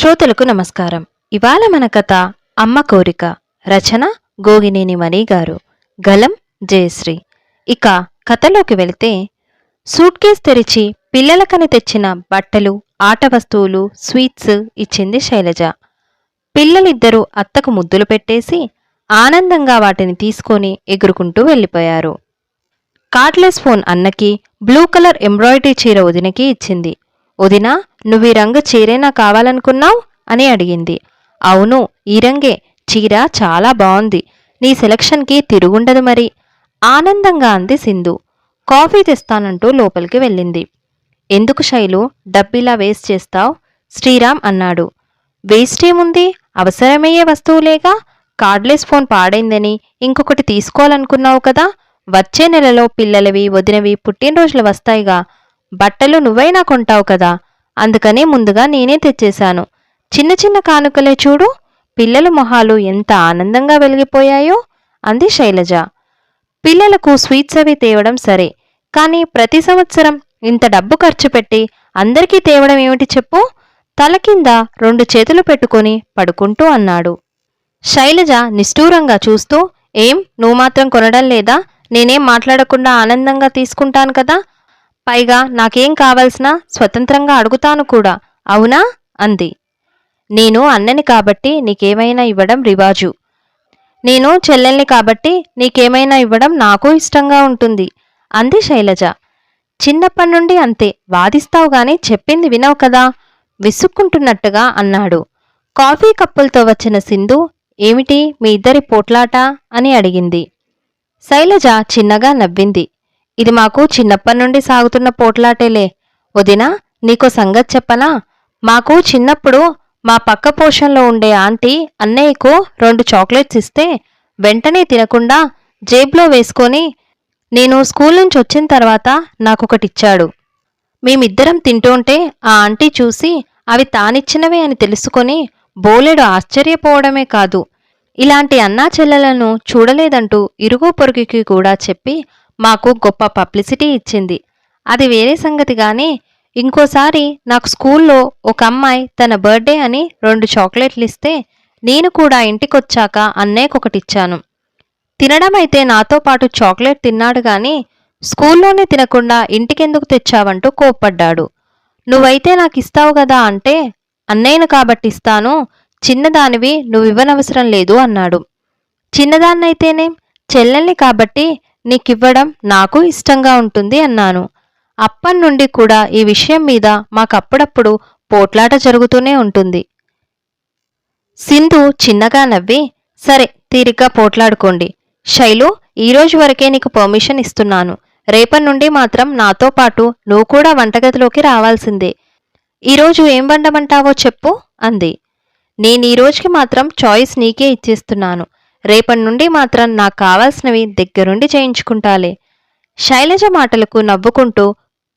శ్రోతలకు నమస్కారం. ఇవాళ మన కథ అమ్మ కోరిక రచన గోగినేని మణి గారు. గలం జయశ్రీ. ఇక కథలోకి వెళితే సూట్ కేస్ తెరిచి పిల్లలకని తెచ్చిన బట్టలు ఆట వస్తువులు స్వీట్స్ ఇచ్చింది శైలజ. పిల్లలిద్దరూ అత్తకు ముద్దులు పెట్టేసి ఆనందంగా వాటిని తీసుకొని ఎగురుకుంటూ వెళ్ళిపోయారు. కార్డ్లెస్ ఫోన్ అన్నకి బ్లూ కలర్ ఎంబ్రాయిడరీ చీర వదినకి ఇచ్చింది. వదినా నువ్వు ఈ రంగు చీరేనా కావాలనుకున్నావు? అని అడిగింది. అవును ఈ రంగే. చీర చాలా బాగుంది నీ సెలక్షన్కి తిరుగుండదు మరి. ఆనందంగా అంది సింధు. కాఫీ తెస్తానంటూ లోపలికి వెళ్ళింది. ఎందుకు శైలు డబ్బిలా వేస్ట్ చేస్తావు? శ్రీరామ్ అన్నాడు. వేస్ట్ ఏముంది? అవసరమయ్యే వస్తువులేగా? కార్డ్లెస్ ఫోన్ పాడైందని ఇంకొకటి తీసుకోవాలనుకున్నావు కదా? వచ్చే నెలలో పిల్లలవి వదినవి పుట్టినరోజులు వస్తాయిగా. బట్టలు నువ్వైనా కొంటావు కదా. అందుకనే ముందుగా నేనే తెచ్చేశాను. చిన్న చిన్న కానుకలే చూడు. పిల్లల మొహాలు ఎంత ఆనందంగా వెలిగిపోయాయో అంది శైలజ. పిల్లలకు స్వీట్స్ అవి తేవడం సరే కానీ ప్రతి సంవత్సరం ఇంత డబ్బు ఖర్చు పెట్టి అందరికీ తేవడం ఏమిటి చెప్పు? తల కింద రెండు చేతులు పెట్టుకొని పడుకుంటూ అన్నాడు. శైలజ నిష్ఠూరంగా చూస్తూ ఏం? నువ్వు మాత్రం కొనడం లేదా? నేనేం మాట్లాడకుండా ఆనందంగా తీసుకుంటాను కదా? పైగా నాకేం కావలసినా స్వతంత్రంగా అడుగుతాను కూడా అవునా? అంది. నేను అన్నని కాబట్టి నీకేమైనా ఇవ్వడం రివాజు. నేను చెల్లెల్ని కాబట్టి నీకేమైనా ఇవ్వడం నాకు ఇష్టంగా ఉంటుంది అంది శైలజ. చిన్నప్పటి నుండి అంతే వాదిస్తావు గాని చెప్పింది వినవు కదా విసుక్కుంటున్నట్టుగా అన్నాడు. కాఫీ కప్పులతో వచ్చిన సింధు ఏమిటి మీ ఇద్దరి పోట్లాట? అని అడిగింది. శైలజ చిన్నగా నవ్వింది. ఇది మాకు చిన్నప్పటి నుండి సాగుతున్న పోట్లాటేలే. వదినా నీకో సంగతి చెప్పనా? మాకు చిన్నప్పుడు మా పక్క పోషన్లో ఉండే ఆంటీ అన్నయ్యకు రెండు చాక్లెట్స్ ఇస్తే వెంటనే తినకుండా జేబులో వేసుకొని నేను స్కూల్ నుంచి వచ్చిన తర్వాత నాకొకటిచ్చాడు మేమిద్దరం తింటుంటే ఆ ఆంటీ చూసి అవి తానిచ్చినవే అని తెలుసుకొని బోలెడు ఆశ్చర్యపోవడమే కాదు. ఇలాంటి అన్నా చెల్లెలను చూడలేదంటూ ఇరుగు పొరుగుకి కూడా చెప్పి మాకు గొప్ప పబ్లిసిటీ ఇచ్చింది. అది వేరే సంగతి కానీ ఇంకోసారి నాకు స్కూల్లో ఒక అమ్మాయి తన బర్త్డే అని రెండు చాక్లెట్లు ఇస్తే నేను కూడా ఇంటికొచ్చాక అన్నయ్యకొకటిచ్చాను తినడం అయితే నాతో పాటు చాక్లెట్ తిన్నాడు కానీ స్కూల్లోనే తినకుండా ఇంటికెందుకు తెచ్చావంటూ కోప్పడ్డాడు. నువ్వైతే నాకు ఇస్తావు కదా అంటే అన్నయ్యను కాబట్టి ఇస్తాను చిన్నదానివి నువ్వివ్వనవసరం లేదు అన్నాడు. చిన్నదాన్నైతేనేం చెల్లెల్ని కాబట్టి నీకివ్వడం నాకు ఇష్టంగా ఉంటుంది అన్నాను. అప్పన్నుండి కూడా ఈ విషయం మీద మాకప్పుడప్పుడు పోట్లాట జరుగుతూనే ఉంటుంది. సింధు చిన్నగా నవ్వి సరే తీరిగ్గా పోట్లాడుకోండి. శైలు ఈరోజు వరకే నీకు పర్మిషన్ ఇస్తున్నాను. రేపటి నుండి మాత్రం నాతో పాటు నువ్వు కూడా వంటగదిలోకి రావాల్సిందే. ఈరోజు ఏం వండమంటావో చెప్పు అంది. నేను ఈ రోజుకి మాత్రం చాయిస్ నీకే ఇచ్చేస్తున్నాను. రేపటి నుండి మాత్రం నాకు కావాల్సినవి దగ్గరుండి చేయించుకుంటాలే. శైలజ మాటలకు నవ్వుకుంటూ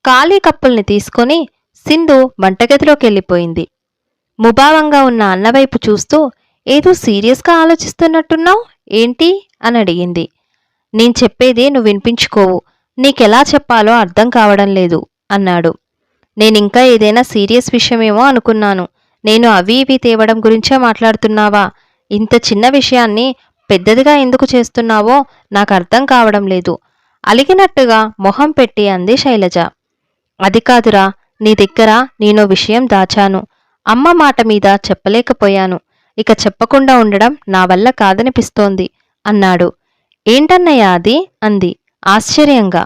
ఖాళీ కప్పుల్ని తీసుకొని సింధు వంటగదిలోకి వెళ్ళిపోయింది ముభావంగా ఉన్న అన్నవైపు చూస్తూ ఏదో సీరియస్గా ఆలోచిస్తున్నట్టున్నావు? ఏంటి? అని అడిగింది. నేను చెప్పేది నువ్వు వినిపించుకోవు. నీకెలా చెప్పాలో అర్థం కావడం లేదు అన్నాడు. నేనింకా ఏదైనా సీరియస్ విషయమేమో అనుకున్నాను. నేను అవి ఇవి తేవడం గురించే మాట్లాడుతున్నావా? ఇంత చిన్న విషయాన్ని పెద్దదిగా ఎందుకు చేస్తున్నావో నాకు అర్థం కావడం లేదు. అలిగినట్టుగా మొహం పెట్టి అంది శైలజ. అది కాదురా నీ దగ్గర నేనో విషయం దాచాను. అమ్మ మాట మీద చెప్పలేకపోయాను. ఇక చెప్పకుండా ఉండడం నా వల్ల కాదనిపిస్తోంది అన్నాడు. ఏంటన్నయ్య అది? అంది. ఆశ్చర్యంగా.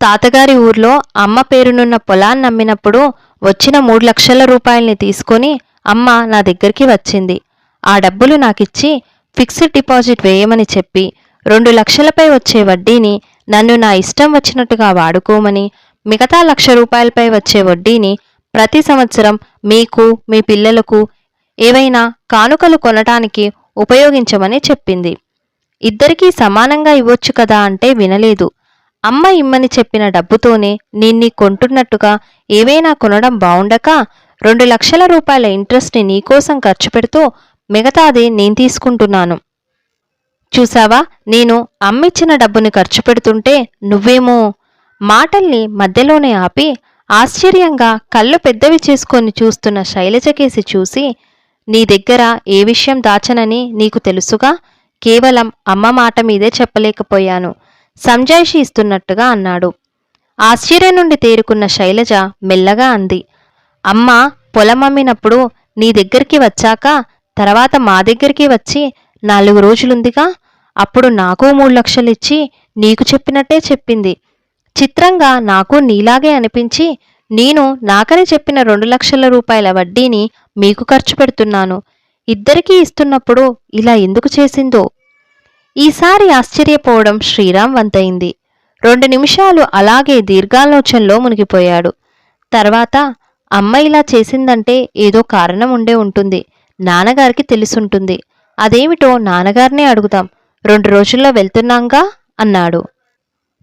తాతగారి ఊర్లో అమ్మ పేరునున్న పొలాన్ని అమ్మినప్పుడు వచ్చిన మూడు లక్షల రూపాయల్ని తీసుకొని అమ్మ నా దగ్గరికి వచ్చింది. ఆ డబ్బులు నాకిచ్చి ఫిక్స్డ్ డిపాజిట్ వేయమని చెప్పి రెండు లక్షలపై వచ్చే వడ్డీని నన్ను నా ఇష్టం వచ్చినట్టుగా వాడుకోమని మిగతా లక్ష రూపాయలపై వచ్చే వడ్డీని ప్రతి సంవత్సరం మీకు మీ పిల్లలకు ఏవైనా కానుకలు కొనటానికి ఉపయోగించమని చెప్పింది. ఇద్దరికీ సమానంగా ఇవ్వొచ్చు కదా అంటే వినలేదు. అమ్మ ఇమ్మని చెప్పిన డబ్బుతోనే నిన్ని కొంటున్నట్టుగా ఏవైనా కొనడం బావుండక రెండు లక్షల రూపాయల ఇంట్రెస్ట్ని నీకోసం ఖర్చు పెడుతూ మిగతాది నేను తీసుకుంటున్నాను. చూసావా నేను అమ్మిచ్చిన డబ్బుని ఖర్చు పెడుతుంటే నువ్వేమో మాటల్ని మధ్యలోనే ఆపి ఆశ్చర్యంగా కళ్ళు పెద్దవి చేసుకొని చూస్తున్న శైలజకేసి చూసి నీ దగ్గర ఏ విషయం దాచనని నీకు తెలుసుగా? కేవలం అమ్మ మాట మీదే చెప్పలేకపోయాను సంజాయిషి ఇస్తున్నట్టుగా అన్నాడు. ఆశ్చర్యం నుండి తేరుకున్న శైలజ మెల్లగా అంది అమ్మ పొలం అమ్మినప్పుడు నీ దగ్గరికి వచ్చాక తర్వాత మా దగ్గరికి వచ్చి నాలుగు రోజులుందిగా అప్పుడు నాకు మూడు లక్షలు ఇచ్చి నీకు చెప్పినట్టే చెప్పింది. చిత్రంగా నాకు నీలాగే అనిపించి నేను నాకని చెప్పిన రెండు లక్షల రూపాయల వడ్డీని మీకు ఖర్చు పెడుతున్నాను. ఇద్దరికీ ఇస్తున్నప్పుడు ఇలా ఎందుకు చేసిందో? ఈసారి ఆశ్చర్యపోవడం శ్రీరామ్ వంతయింది రెండు నిమిషాలు అలాగే దీర్ఘాలోచనలో మునిగిపోయాడు. తర్వాత అమ్మ ఇలా చేసిందంటే ఏదో కారణం ఉండే ఉంటుంది. నాన్నగారికి తెలుసుంటుంది. అదేమిటో నాన్నగారినే అడుగుతాం రెండు రోజుల్లో వెళ్తున్నాంగా? అన్నాడు.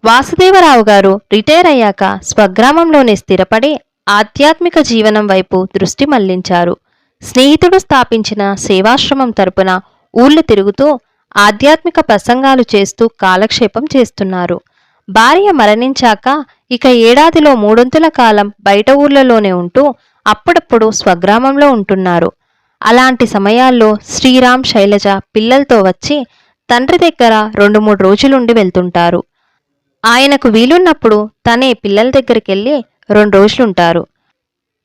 వాసుదేవరావు గారు రిటైర్ అయ్యాక స్వగ్రామంలోనే స్థిరపడి ఆధ్యాత్మిక జీవనం వైపు దృష్టి మళ్ళించారు. స్నేహితుడు స్థాపించిన సేవాశ్రమం తరపున ఊళ్ళు తిరుగుతూ ఆధ్యాత్మిక ప్రసంగాలు చేస్తూ కాలక్షేపం చేస్తున్నారు. భార్య మరణించాక ఇక ఏడాదిలో మూడొంతుల కాలం బయట ఊర్లలోనే ఉంటూ అప్పుడప్పుడు స్వగ్రామంలో ఉంటున్నారు. అలాంటి సమయాల్లో శ్రీరామ్ శైలజ పిల్లలతో వచ్చి తండ్రి దగ్గర రెండు మూడు రోజులుండి వెళ్తుంటారు. ఆయనకు వీలున్నప్పుడు తనే పిల్లల దగ్గరికెళ్ళి రెండు రోజులుంటారు.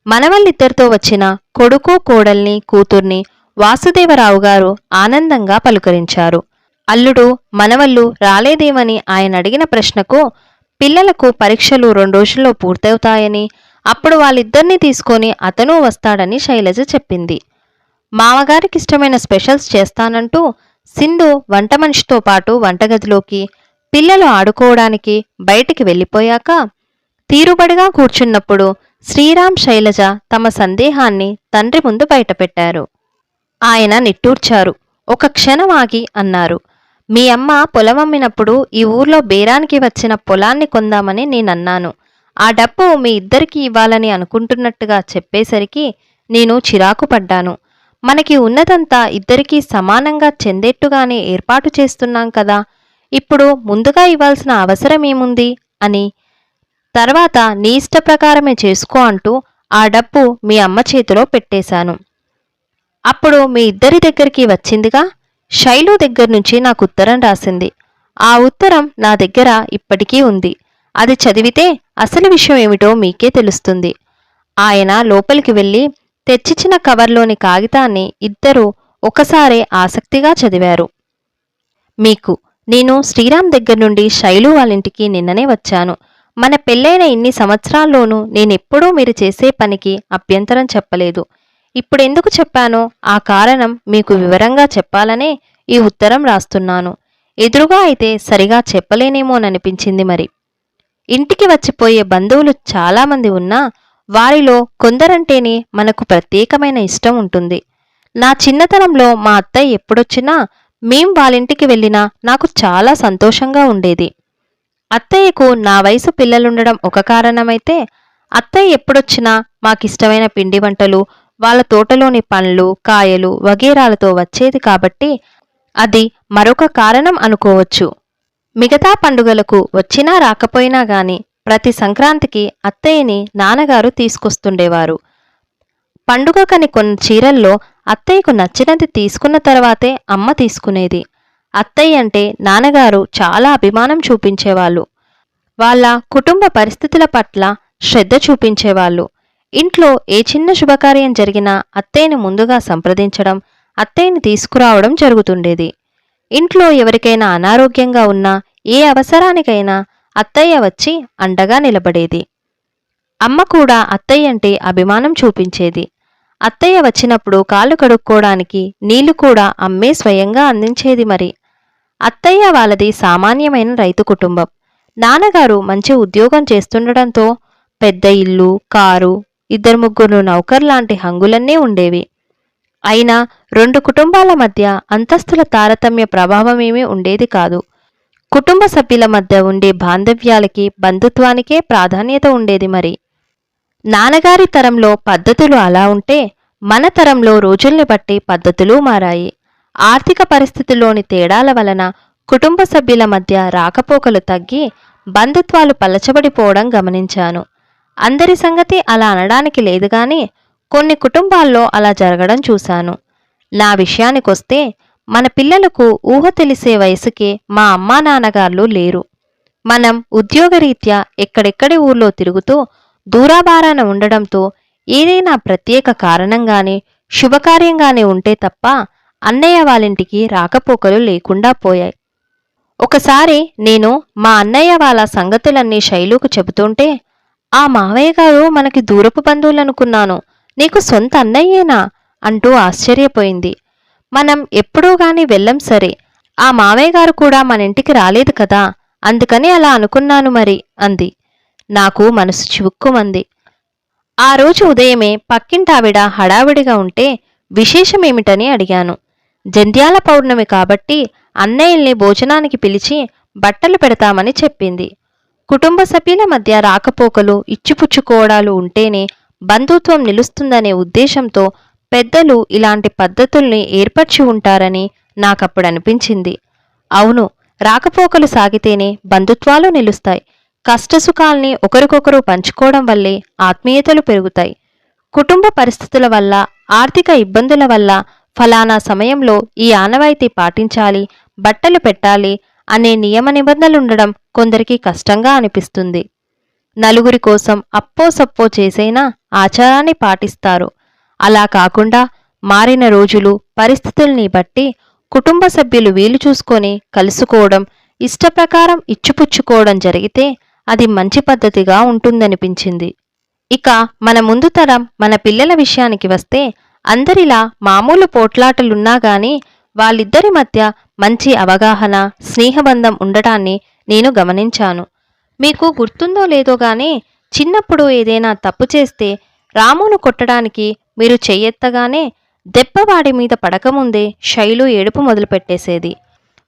మనవళ్ళిద్దరితో వచ్చిన కొడుకు కోడల్ని కూతుర్ని వాసుదేవరావు గారు ఆనందంగా పలుకరించారు. అల్లుడు మనవళ్ళు రాలేదేమని ఆయన అడిగిన ప్రశ్నకు పిల్లలకు పరీక్షలు రెండు రోజుల్లో పూర్తవుతాయని అప్పుడు వాళ్ళిద్దరినీ తీసుకొని అతను వస్తాడని శైలజ చెప్పింది. మామగారికి ఇష్టమైన స్పెషల్స్ చేస్తానంటూ సింధు వంట మనిషితో పాటు వంటగదిలోకి పిల్లలు ఆడుకోవడానికి బయటికి వెళ్ళిపోయాక తీరుబడిగా కూర్చున్నప్పుడు శ్రీరామ్ శైలజ తమ సందేహాన్ని తండ్రి ముందు బయటపెట్టారు. ఆయన నిట్టూర్చారు. ఒక క్షణం ఆగి అన్నారు మీ అమ్మ పొలం అమ్మినప్పుడు ఈ ఊర్లో బేరానికి వచ్చిన పొలాన్ని కొందామని నేనన్నాను. ఆ డబ్బు మీ ఇద్దరికి ఇవ్వాలని అనుకుంటున్నట్టుగా చెప్పేసరికి నేను చిరాకు పడ్డాను మనకి ఉన్నదంతా ఇద్దరికీ సమానంగా చెందేట్టుగానే ఏర్పాటు చేస్తున్నాం కదా. ఇప్పుడు ముందుగా ఇవ్వాల్సిన అవసరం ఏముంది? అని. తర్వాత నీ ఇష్ట ప్రకారమే చేసుకో అంటూ ఆ డబ్బు మీ అమ్మ చేతిలో పెట్టేశాను. అప్పుడు మీ ఇద్దరి దగ్గరికి వచ్చిందిగా? శైలు దగ్గర నుంచి నాకు ఉత్తరం రాసింది. ఆ ఉత్తరం నా దగ్గర ఇప్పటికీ ఉంది. అది చదివితే అసలు విషయం ఏమిటో మీకే తెలుస్తుంది. ఆయన లోపలికి వెళ్ళి తెచ్చిచ్చిన కవర్లోని కాగితాన్ని ఇద్దరూ ఒకసారే ఆసక్తిగా చదివారు. మీకు నేను శ్రీరామ్ దగ్గర నుండి శైలు వాళ్ళింటికి నిన్ననే వచ్చాను. మన పెళ్ళైన ఇన్ని సంవత్సరాల్లోనూ నేనెప్పుడూ మీరు చేసే పనికి అభ్యంతరం చెప్పలేదు. ఇప్పుడెందుకు చెప్పానో ఆ కారణం మీకు వివరంగా చెప్పాలనే ఈ ఉత్తరం రాస్తున్నాను. ఎదురుగా అయితే సరిగా చెప్పలేనేమోననిపించింది మరి. ఇంటికి వచ్చిపోయే బంధువులు చాలామంది ఉన్నా వారిలో కొందరంటేనే మనకు ప్రత్యేకమైన ఇష్టం ఉంటుంది. నా చిన్నతనంలో మా అత్తయ్య ఎప్పుడొచ్చినా మేం వాళ్ళింటికి వెళ్ళినా నాకు చాలా సంతోషంగా ఉండేది. అత్తయ్యకు నా వయసు పిల్లలుండడం ఒక కారణమైతే అత్తయ్య ఎప్పుడొచ్చినా మాకిష్టమైన పిండి వంటలు వాళ్ళ తోటలోని పండ్లు కాయలు వగేరాలతో వచ్చేది కాబట్టి అది మరొక కారణం అనుకోవచ్చు. మిగతా పండుగలకు వచ్చినా రాకపోయినా గాని ప్రతి సంక్రాంతికి అత్తయ్యని నాన్నగారు తీసుకొస్తుండేవారు. పండుగకని కొన్ని చీరల్లో అత్తయ్యకు నచ్చినది తీసుకున్న తర్వాతే అమ్మ తీసుకునేది. అత్తయ్య అంటే నాన్నగారు చాలా అభిమానం చూపించేవాళ్ళు. వాళ్ళ కుటుంబ పరిస్థితుల పట్ల శ్రద్ధ చూపించేవాళ్ళు. ఇంట్లో ఏ చిన్న శుభకార్యం జరిగినా అత్తయ్యని ముందుగా సంప్రదించడం అత్తయ్యని తీసుకురావడం జరుగుతుండేది. ఇంట్లో ఎవరికైనా అనారోగ్యంగా ఉన్నా ఏ అవసరానికైనా అత్తయ్య వచ్చి అండగా నిలబడేది. అమ్మ కూడా అత్తయ్య అంటే అభిమానం చూపించేది. అత్తయ్య వచ్చినప్పుడు కాళ్ళు కడుక్కోవడానికి నీళ్ళు కూడా అమ్మే స్వయంగా అందించేది మరి. అత్తయ్య వాళ్ళది సామాన్యమైన రైతు కుటుంబం. నాన్నగారు మంచి ఉద్యోగం చేస్తుండడంతో పెద్ద ఇల్లు కారు ఇద్దరు ముగ్గురు నౌకర్లాంటి హంగులన్నీ ఉండేవి. అయినా రెండు కుటుంబాల మధ్య అంతస్తుల తారతమ్య ప్రభావమేమీ ఉండేది కాదు. కుటుంబ సభ్యుల మధ్య ఉండే బాంధవ్యాలకి బంధుత్వానికే ప్రాధాన్యత ఉండేది మరి. నాన్నగారి తరంలో పద్ధతులు అలా ఉంటే మన తరంలో రోజుల్ని బట్టి పద్ధతులు మారాయి. ఆర్థిక పరిస్థితుల్లోని తేడాల వలన కుటుంబ సభ్యుల మధ్య రాకపోకలు తగ్గి బంధుత్వాలు పలచబడిపోవడం గమనించాను. అందరి సంగతి అలా అనడానికి లేదు కానీ కొన్ని కుటుంబాల్లో అలా జరగడం చూశాను. నా విషయానికొస్తే మన పిల్లలకు ఊహ తెలిసే వయసుకే మా అమ్మా నాన్నగార్లు లేరు. మనం ఉద్యోగరీత్యా ఎక్కడెక్కడి ఊర్లో తిరుగుతూ దూరాభారాన ఉండడంతో ఏదైనా ప్రత్యేక కారణంగానే శుభకార్యంగానే ఉంటే తప్ప అన్నయ్య వాళ్ళింటికి రాకపోకలు లేకుండా పోయాయి. ఒకసారి నేను మా అన్నయ్య వాళ్ళ సంగతులన్నీ శైలుకు చెబుతుంటే ఆ మావయ్య గారు మనకి దూరపు బంధువులనుకున్నాను. నీకు సొంత అన్నయ్యేనా? అంటూ ఆశ్చర్యపోయింది. మనం ఎప్పుడూ గాని వెళ్ళం సరే ఆ మావయ్య గారు కూడా మన ఇంటికి రాలేదు కదా అందుకని అలా అనుకున్నాను మరి అంది. నాకు మనసు చివుక్కుమంది. ఆ రోజు ఉదయమే పక్కింటావిడ హడావిడిగా ఉంటే విశేషమేమిటని అడిగాను. జంధ్యాల పౌర్ణమి కాబట్టి అన్నయ్యల్ని భోజనానికి పిలిచి బట్టలు పెడతామని చెప్పింది. కుటుంబ సభ్యుల మధ్య రాకపోకలు ఇచ్చిపుచ్చుకోవడాలు ఉంటేనే బంధుత్వం నిలుస్తుందనే ఉద్దేశంతో పెద్దలు ఇలాంటి పద్ధతుల్ని ఏర్పరిచి ఉంటారని నాకప్పుడు అనిపించింది అవును రాకపోకలు సాగితేనే బంధుత్వాలు నిలుస్తాయి. కష్టసుఖాల్ని ఒకరికొకరు పంచుకోవడం వల్లే ఆత్మీయతలు పెరుగుతాయి. కుటుంబ పరిస్థితుల వల్ల ఆర్థిక ఇబ్బందుల వల్ల ఫలానా సమయంలో ఈ ఆనవాయితీ పాటించాలి బట్టలు పెట్టాలి అనే నియమ నిబంధనలుండడం కొందరికి కష్టంగా అనిపిస్తుంది. నలుగురి కోసం అప్పో సప్పో చేసైనా ఆచారాన్ని పాటిస్తారు. అలా కాకుండా మారిన రోజులు పరిస్థితుల్ని బట్టి కుటుంబ సభ్యులు వీలు చూసుకొని కలుసుకోవడం ఇష్టప్రకారం ఇచ్చిపుచ్చుకోవడం జరిగితే అది మంచి పద్ధతిగా ఉంటుందనిపించింది. ఇక మన ముందు తరం మన పిల్లల విషయానికి వస్తే అందరిలా మామూలు పోట్లాటలున్నా గాని వాళ్ళిద్దరి మధ్య మంచి అవగాహన స్నేహబంధం ఉండటాన్ని నేను గమనించాను. మీకు గుర్తుందో లేదో గానీ చిన్నప్పుడు ఏదైనా తప్పు చేస్తే రామును కొట్టడానికి మీరు చెయ్యెత్తగానే దెబ్బ వాడి మీద పడకముందే శైలు ఏడుపు మొదలుపెట్టేసేది.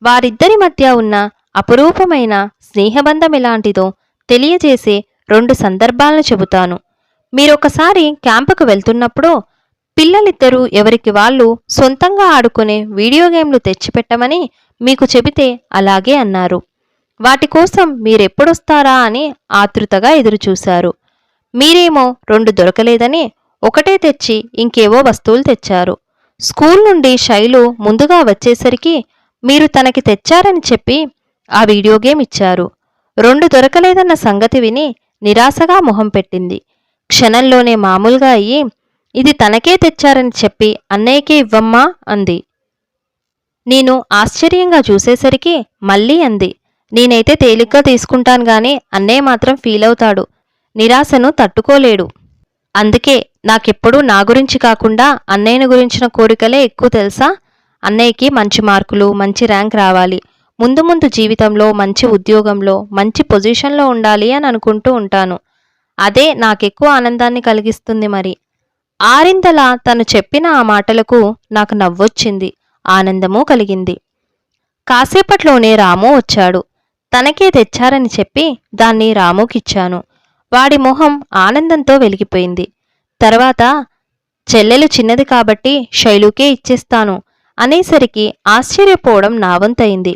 వారిద్దరి మధ్య ఉన్న అపురూపమైన స్నేహబంధం ఎలాంటిదో తెలియజేసే రెండు సందర్భాలను చెబుతాను. మీరొకసారి క్యాంపుకు వెళ్తున్నప్పుడు పిల్లలిద్దరూ ఎవరికి వాళ్ళు సొంతంగా ఆడుకునే వీడియో గేమ్లు తెచ్చిపెట్టమని మీకు చెబితే అలాగే అన్నారు. వాటి కోసం మీరెప్పుడొస్తారా అని ఆతృతగా ఎదురుచూశారు. మీరేమో రెండు దొరకలేదని ఒకటే తెచ్చి ఇంకేవో వస్తువులు తెచ్చారు. స్కూల్ నుండి శైలు ముందుగా వచ్చేసరికి మీరు తనకి తెచ్చారని చెప్పి ఆ వీడియో గేమ్ ఇచ్చారు. రెండు దొరకలేదన్న సంగతి విని నిరాశగా మొహం పెట్టింది. క్షణంలోనే మామూలుగా అయ్యి ఇది తనకే తెచ్చారని చెప్పి అన్నయ్యకే ఇవ్వమ్మా అంది. నేను ఆశ్చర్యంగా చూసేసరికి మళ్ళీ అంది. నేనైతే తేలిగ్గా తీసుకుంటాను గాని అన్నయ్య మాత్రం ఫీల్ అవుతాడు. నిరాశను తట్టుకోలేడు. అందుకే నాకెప్పుడూ నా గురించి కాకుండా అన్నయ్యని గురించిన కోరికలే ఎక్కువ తెలుసా? అన్నయ్యకి మంచి మార్కులు మంచి ర్యాంక్ రావాలి. ముందు ముందు జీవితంలో మంచి ఉద్యోగంలో మంచి పొజిషన్లో ఉండాలి అని అనుకుంటూ ఉంటాను. అదే నాకెక్కువ ఆనందాన్ని కలిగిస్తుంది మరి. ఆరింతల తను చెప్పిన ఆ మాటలకు నాకు నవ్వొచ్చింది ఆనందమూ కలిగింది. కాసేపట్లోనే రాము వచ్చాడు. తనకే తెచ్చారని చెప్పి దాన్ని రాముకిచ్చాను. వాడి మొహం ఆనందంతో వెలిగిపోయింది. తర్వాత చెల్లెలు చిన్నది కాబట్టి శైలుకే ఇచ్చేస్తాను అనేసరికి ఆశ్చర్యపోవడం నా వంతయింది.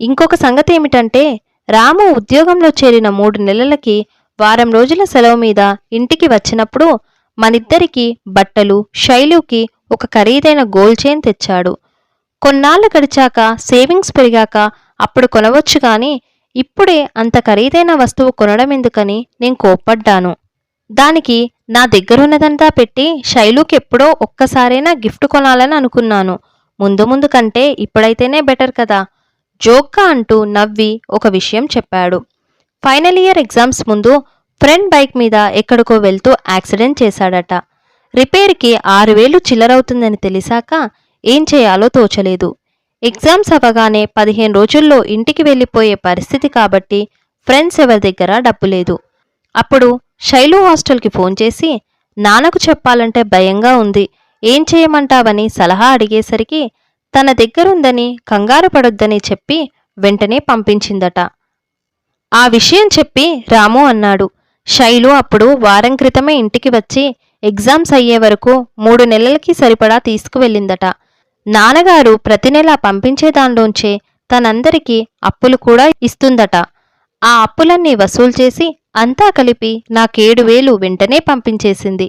ఇంకొక సంగతి ఏమిటంటే రాము ఉద్యోగంలో చేరిన మూడు నెలలకి వారం రోజుల సెలవు మీద ఇంటికి వచ్చినప్పుడు మనిద్దరికి బట్టలు శైలుకి ఒక ఖరీదైన గోల్డ్ చైన్ తెచ్చాడు. కొన్నాళ్ళు గడిచాక సేవింగ్స్ పెరిగాక అప్పుడు కొనవచ్చు కానీ ఇప్పుడే అంత ఖరీదైన వస్తువు కొనడం ఎందుకని నేను కోప్పడ్డాను. దానికి నా దగ్గరున్నదంతా పెట్టి శైలుకి ఎప్పుడో ఒక్కసారైనా గిఫ్ట్ కొనాలని అనుకున్నాను. ముందు ముందు కంటే ఇప్పుడైతేనే బెటర్ కదా. జోక్గా అంటూ నవ్వి ఒక విషయం చెప్పాడు. ఫైనల్ ఇయర్ ఎగ్జామ్స్ ముందు ఫ్రెండ్ బైక్ మీద ఎక్కడికో వెళ్తూ యాక్సిడెంట్ చేశాడట. రిపేర్కి ఆరు వేలు చిల్లరవుతుందని తెలిసాక ఏం చేయాలో తోచలేదు. ఎగ్జామ్స్ అవ్వగానే పదిహేను రోజుల్లో ఇంటికి వెళ్ళిపోయే పరిస్థితి కాబట్టి ఫ్రెండ్స్ ఎవరి దగ్గర డబ్బు లేదు. అప్పుడు శైలు హాస్టల్కి ఫోన్ చేసి నాన్నకు చెప్పాలంటే భయంగా ఉంది. ఏం చేయమంటావని సలహా అడిగేసరికి తన దగ్గరుందని కంగారు పడొద్దని చెప్పి వెంటనే పంపించిందట. ఆ విషయం చెప్పి రాము అన్నాడు. శైలు అప్పుడు వారం క్రితమే ఇంటికి వచ్చి ఎగ్జామ్స్ అయ్యే వరకు మూడు నెలలకి సరిపడా తీసుకువెళ్ళిందట. నాన్నగారు ప్రతి నెలా పంపించే దానిలోంచే తనందరికీ అప్పులు కూడా ఇస్తుందట. ఆ అప్పులన్నీ వసూలు చేసి అంతా కలిపి నాకేడు వేలు వెంటనే పంపించేసింది.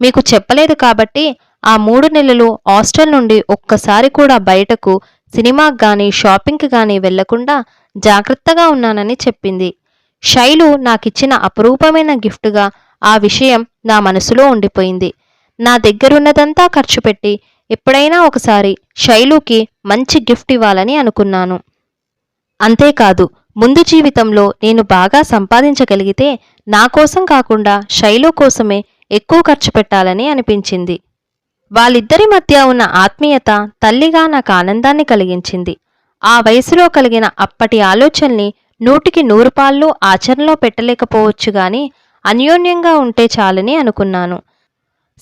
మీకు చెప్పలేదు కాబట్టి ఆ మూడు నెలలు హాస్టల్ నుండి ఒక్కసారి కూడా బయటకు సినిమాకి కానీ షాపింగ్కి కానీ వెళ్ళకుండా జాగ్రత్తగా ఉన్నానని చెప్పింది. శైలు నాకిచ్చిన అపురూపమైన గిఫ్ట్గా ఆ విషయం నా మనసులో ఉండిపోయింది. నా దగ్గరున్నదంతా ఖర్చు పెట్టి ఎప్పుడైనా ఒకసారి శైలుకి మంచి గిఫ్ట్ ఇవ్వాలని అనుకున్నాను. అంతేకాదు ముందు జీవితంలో నేను బాగా సంపాదించగలిగితే నా కోసం కాకుండా శైలు కోసమే ఎక్కువ ఖర్చు పెట్టాలని అనిపించింది. వాళ్ళిద్దరి మధ్య ఉన్న ఆత్మీయత తల్లిగా నాకు ఆనందాన్ని కలిగించింది. ఆ వయసులో కలిగిన అప్పటి ఆలోచనని నూటికి నూరు పాళ్ళు ఆచరణలో పెట్టలేకపోవచ్చు గాని అన్యోన్యంగా ఉంటే చాలని అనుకున్నాను.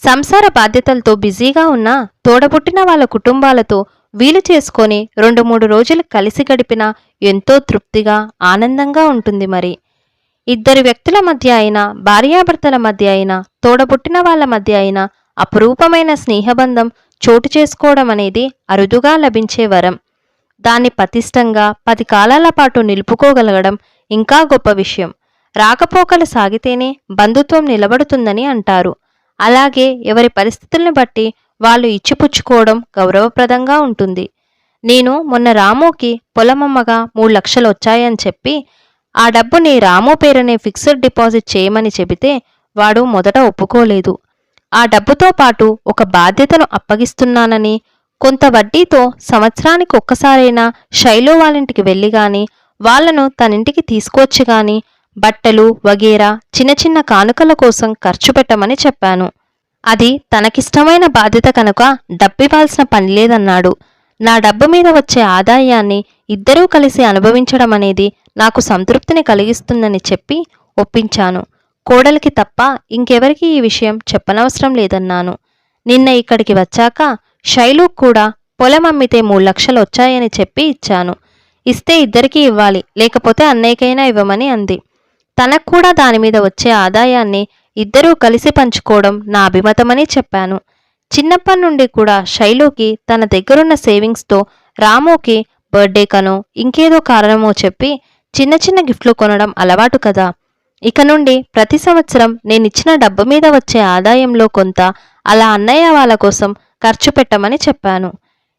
సంసార బాధ్యతలతో బిజీగా ఉన్న తోడబుట్టిన వాళ్ళ కుటుంబాలతో వీలు చేసుకొని రెండు మూడు రోజులు కలిసి గడిపినా ఎంతో తృప్తిగా ఆనందంగా ఉంటుంది మరి. ఇద్దరు వ్యక్తుల మధ్య అయినా భార్యాభర్తల మధ్య అయినా తోడబుట్టిన వాళ్ళ మధ్య అయినా అపురూపమైన స్నేహబంధం చోటు చేసుకోవడం అనేది అరుదుగా లభించే వరం. దాన్ని పతిష్టంగా పది కాలాల పాటు నిలుపుకోగలగడం ఇంకా గొప్ప విషయం. రాకపోకలు సాగితేనే బంధుత్వం నిలబడుతుందని అంటారు. అలాగే ఎవరి పరిస్థితుల్ని బట్టి వాళ్ళు ఇచ్చిపుచ్చుకోవడం గౌరవప్రదంగా ఉంటుంది. నేను మొన్న రాముకి పొలమమ్మగా మూడు లక్షలు వచ్చాయని చెప్పి ఆ డబ్బుని రాము పేరునే ఫిక్స్డ్ డిపాజిట్ చేయమని చెబితే వాడు మొదట ఒప్పుకోలేదు. ఆ డబ్బుతో పాటు ఒక బాధ్యతను అప్పగిస్తున్నానని కొంత వడ్డీతో సంవత్సరానికి ఒక్కసారైనా శైలు వాళ్ళింటికి వెళ్ళి గాని వాళ్ళను తనింటికి తీసుకొచ్చి గాని బట్టలు వగేరా చిన్న చిన్న కానుకల కోసం ఖర్చు పెట్టమని చెప్పాను. అది తనకిష్టమైన బాధ్యత కనుక డబ్బివ్వాల్సిన పని లేదన్నాడు. నా డబ్బు మీద వచ్చే ఆదాయాన్ని ఇద్దరూ కలిసి అనుభవించడం అనేది నాకు సంతృప్తిని కలిగిస్తుందని చెప్పి ఒప్పించాను. కోడలికి తప్ప ఇంకెవరికి ఈ విషయం చెప్పనవసరం లేదన్నాను. నిన్న ఇక్కడికి వచ్చాక శైలు కూడా పొలం అమ్మితే మూడు లక్షలు వచ్చాయని చెప్పి ఇచ్చాను. ఇస్తే ఇద్దరికీ ఇవ్వాలి లేకపోతే అన్నయ్యకైనా ఇవ్వమని అంది. తనకు కూడా దాని మీద వచ్చే ఆదాయాన్ని ఇద్దరూ కలిసి పంచుకోవడం నా అభిమతమని చెప్పాను. చిన్నప్పటి నుండి కూడా శైలుకి తన దగ్గరున్న సేవింగ్స్తో రాముకి బర్త్డే కనో ఇంకేదో కారణమో చెప్పి చిన్న చిన్న గిఫ్ట్లు కొనడం అలవాటు కదా. ఇక నుండి ప్రతి సంవత్సరం నేనిచ్చిన డబ్బు మీద వచ్చే ఆదాయంలో కొంత అలా అన్నయ్య వాళ్ళ కోసం ఖర్చు పెట్టమని చెప్పాను.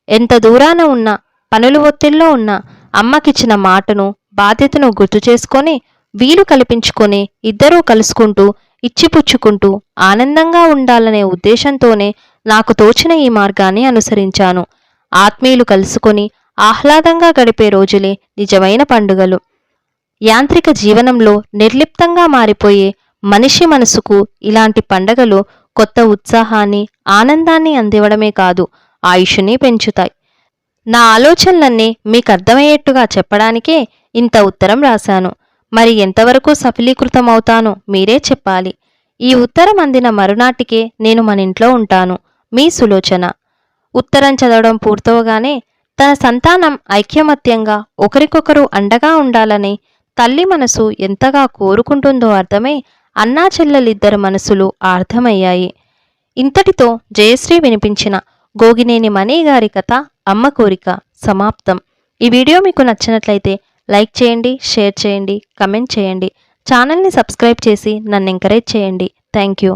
ఎంత దూరాన ఉన్నా పనులు ఒత్తిడిలో ఉన్నా అమ్మకిచ్చిన మాటను బాధ్యతను గుర్తు చేసుకొని వీలు కల్పించుకొని ఇద్దరూ కలుసుకుంటూ ఇచ్చిపుచ్చుకుంటూ ఆనందంగా ఉండాలనే ఉద్దేశంతోనే నాకు తోచిన ఈ మార్గాన్ని అనుసరించాను. ఆత్మీయులు కలుసుకొని ఆహ్లాదంగా గడిపే రోజులే నిజమైన పండుగలు. యాంత్రిక జీవనంలో నిర్లిప్తంగా మారిపోయే మనిషి మనసుకు ఇలాంటి పండగలు కొత్త ఉత్సాహాన్ని ఆనందాన్ని అందివ్వడమే కాదు ఆయుషుని పెంచుతాయి. నా ఆలోచనలన్నీ మీకు అర్థమయ్యేట్టుగా చెప్పడానికే ఇంత ఉత్తరం రాశాను. మరి ఎంతవరకు సఫలీకృతమవుతాను మీరే చెప్పాలి. ఈ ఉత్తరం అందిన మరునాటికే నేను మన ఇంట్లో ఉంటాను. మీ సులోచన. ఉత్తరం చదవడం పూర్తవగానే తన సంతానం ఐక్యమత్యంగా ఒకరికొకరు అండగా ఉండాలని తల్లి మనసు ఎంతగా కోరుకుంటుందో అర్థమై అన్నా చెల్లెలిద్దరి మనసులు అర్థమయ్యాయి ఇంతటితో జయశ్రీ వినిపించిన గోగినేని మనీ గారి కథ అమ్మ కోరిక సమాప్తం. ఈ వీడియో మీకు నచ్చినట్లయితే లైక్ చేయండి షేర్ చేయండి కమెంట్ చేయండి. ఛానల్ని సబ్స్క్రైబ్ చేసి నన్ను ఎంకరేజ్ చేయండి. Thank you.